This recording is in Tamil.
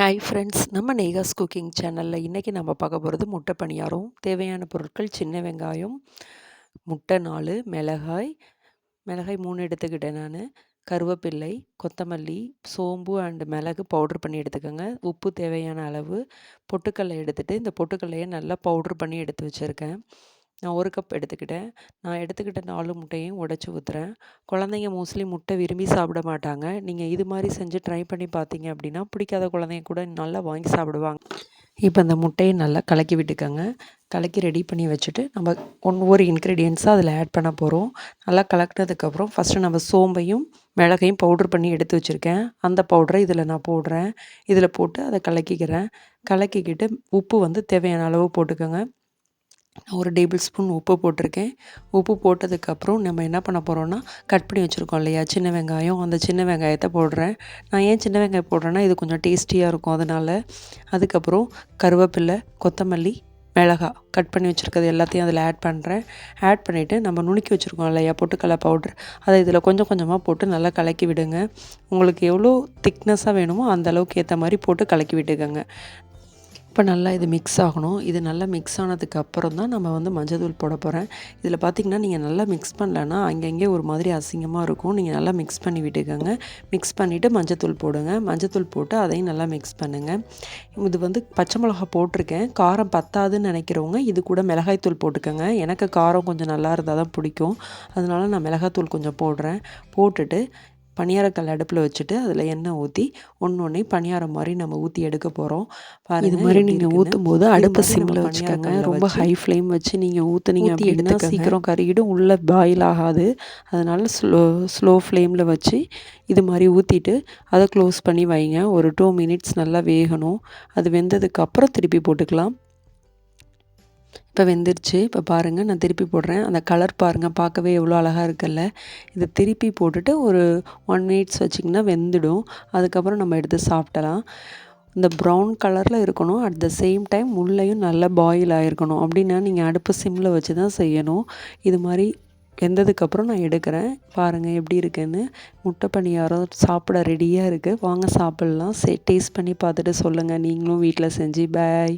ஹாய் ஃப்ரெண்ட்ஸ் நம்ம நேகாஸ் குக்கிங் சேனலில் இன்றைக்கி நம்ம பார்க்க போகிறது முட்டை பணியாரம். தேவையான பொருட்கள் சின்ன வெங்காயம் முட்டை நாலு மிளகாய் மிளகாய் மூணு எடுத்துக்கிட்டேன் நான். கருவேப்பில்லை கொத்தமல்லி சோம்பு அண்டு மிளகு பவுட்ரு பண்ணி எடுத்துக்கோங்க. உப்பு தேவையான அளவு பொட்டுக்கல்லை எடுத்துகிட்டு இந்த பொட்டுக்கல்லையை நல்லா பவுட்ரு பண்ணி எடுத்து வச்சுருக்கேன். நான் ஒரு கப் எடுத்துக்கிட்டேன். நான் எடுத்துக்கிட்ட நாலு முட்டையும் உடச்சி ஊற்றுறேன் குழந்தைங்க மோஸ்ட்லி முட்டை விரும்பி சாப்பிட மாட்டாங்க. நீங்கள் இது மாதிரி செஞ்சு ட்ரை பண்ணி பார்த்தீங்க அப்படின்னா பிடிக்காத குழந்தைங்க கூட நல்லா வாங்கி சாப்பிடுவாங்க. இப்போ அந்த முட்டையை நல்லா கலக்கி விட்டுக்கோங்க. கலக்கி ரெடி பண்ணி வச்சுட்டு நம்ம ஒவ்வொரு இன்க்ரீடியன்ஸாக அதில் ஆட் பண்ண போகிறோம் நல்லா கலக்கினதுக்கப்புறம் ஃபஸ்ட்டு நம்ம சோம்பையும் மிளகையும் பவுட்ரு பண்ணி எடுத்து வச்சுருக்கேன். அந்த பவுடரை இதில் நான் போடுறேன். இதில் போட்டு அதை கலக்கிக்கிறேன். கலக்கிக்கிட்டு உப்பு வந்து தேவையான அளவு போட்டுக்கோங்க. ஒரு டேபிள் ஸ்பூன் உப்பு போட்டிருக்கேன். உப்பு போட்டதுக்கப்புறம் நம்ம என்ன பண்ண போகிறோன்னா கட் பண்ணி வச்சுருக்கோம் இல்லையா? சின்ன வெங்காயம். அந்த சின்ன வெங்காயத்தை போடுறேன். நான் ஏன் சின்ன வெங்காயம் போடுறேன்னா இது கொஞ்சம் டேஸ்டியாக இருக்கும் அதனால். அதுக்கப்புறம் கருவேப்பில்லை கொத்தமல்லி மிளகா கட் பண்ணி வச்சுருக்கிறது எல்லாத்தையும் அதில் ஆட் பண்ணுறேன் ஆட் பண்ணிவிட்டு நம்ம நுணுக்கி வச்சுருக்கோம் இல்லையா பொட்டுக்கடலை பவுட்ரு அதை இதில் கொஞ்சம் கொஞ்சமாக போட்டு நல்லா கலக்கி விடுங்க. உங்களுக்கு எவ்வளோ திக்னஸாக வேணுமோ அந்த அளவுக்கு ஏற்ற மாதிரி போட்டு கலக்கி விட்டுக்கோங்க. இப்போ நல்லா இது மிக்ஸ் ஆகணும். இது நல்லா மிக்ஸ் ஆனதுக்கு அப்புறம் தான் நம்ம வந்து மஞ்சள் போட போகிறேன் இதில் பார்த்திங்கன்னா நீங்கள் நல்லா மிக்ஸ் பண்ணலன்னா அங்கங்கே ஒரு மாதிரி அசிங்கமாக இருக்கும். நீங்கள் நல்லா மிக்ஸ் பண்ணி விட்டுக்கோங்க. மிக்ஸ் பண்ணிவிட்டு மஞ்சத்தூள் போடுங்க. மஞ்சத்தூள் போட்டு அதையும் நல்லா மிக்ஸ் பண்ணுங்கள் இது வந்து பச்சை மிளகா போட்டிருக்கேன். காரம் பத்தாதுன்னு நினைக்கிறவங்க இது கூட மிளகாய்த்தூள் போட்டுக்கோங்க. எனக்கு காரம் கொஞ்சம் நல்லா இருந்தால் தான் பிடிக்கும். அதனால நான் மிளகாத்தூள் கொஞ்சம் போடுறேன். போட்டுட்டு பணியாரக்கல் அடுப்பில் வச்சுட்டு அதில் எண்ணெய் ஊற்றி ஒன்று ஒன்றே பணியாரம் மாதிரி நம்ம ஊற்றி எடுக்க போகிறோம் இது மாதிரி நீங்கள் ஊற்றும் போது அடுப்பை சிம்மில் வச்சுக்கோங்க. ரொம்ப ஹை ஃப்ளேம் வச்சு நீங்கள் ஊற்றுனீங்க அப்படின்னா சீக்கிரம் கறியிடும் உள்ளே பாயில் ஆகாது. அதனால் ஸ்லோ ஸ்லோ ஃப்ளேமில் வச்சு இது மாதிரி ஊற்றிட்டு அதை க்ளோஸ் பண்ணி வைங்க. ஒரு டூ மினிட்ஸ் நல்லா வேகணும். அது வெந்ததுக்கப்புறம் திருப்பி போட்டுக்கலாம். இப்போ வெந்துருச்சு. இப்போ பாருங்கள் நான் திருப்பி போடுறேன். அந்த கலர் பாருங்கள் பார்க்கவே எவ்வளோ அழகாக இருக்குல்ல. இதை திருப்பி போட்டுட்டு ஒரு ஒன் மினிட்ஸ் வச்சிங்கன்னா வெந்துடும். அதுக்கப்புறம் நம்ம எடுத்து சாப்பிடலாம். இந்த ப்ரௌன் கலரில் இருக்கணும். அட் த சேம் டைம் உள்ளேயும் நல்லா பாயில் ஆகிருக்கணும் அப்படின்னா நீங்கள் அடுப்பு சிம்மில் வச்சு தான் செய்யணும். இது மாதிரி வெந்ததுக்கப்புறம் நான் எடுக்கிறேன். பாருங்கள் எப்படி இருக்குன்னு. முட்டை பணியாரம் சாப்பிட ரெடியாக இருக்குது வாங்க சாப்பிட்லாம். சே டேஸ்ட் பண்ணி பார்த்துட்டு சொல்லுங்கள் நீங்களும் வீட்டில் செஞ்சு பாய்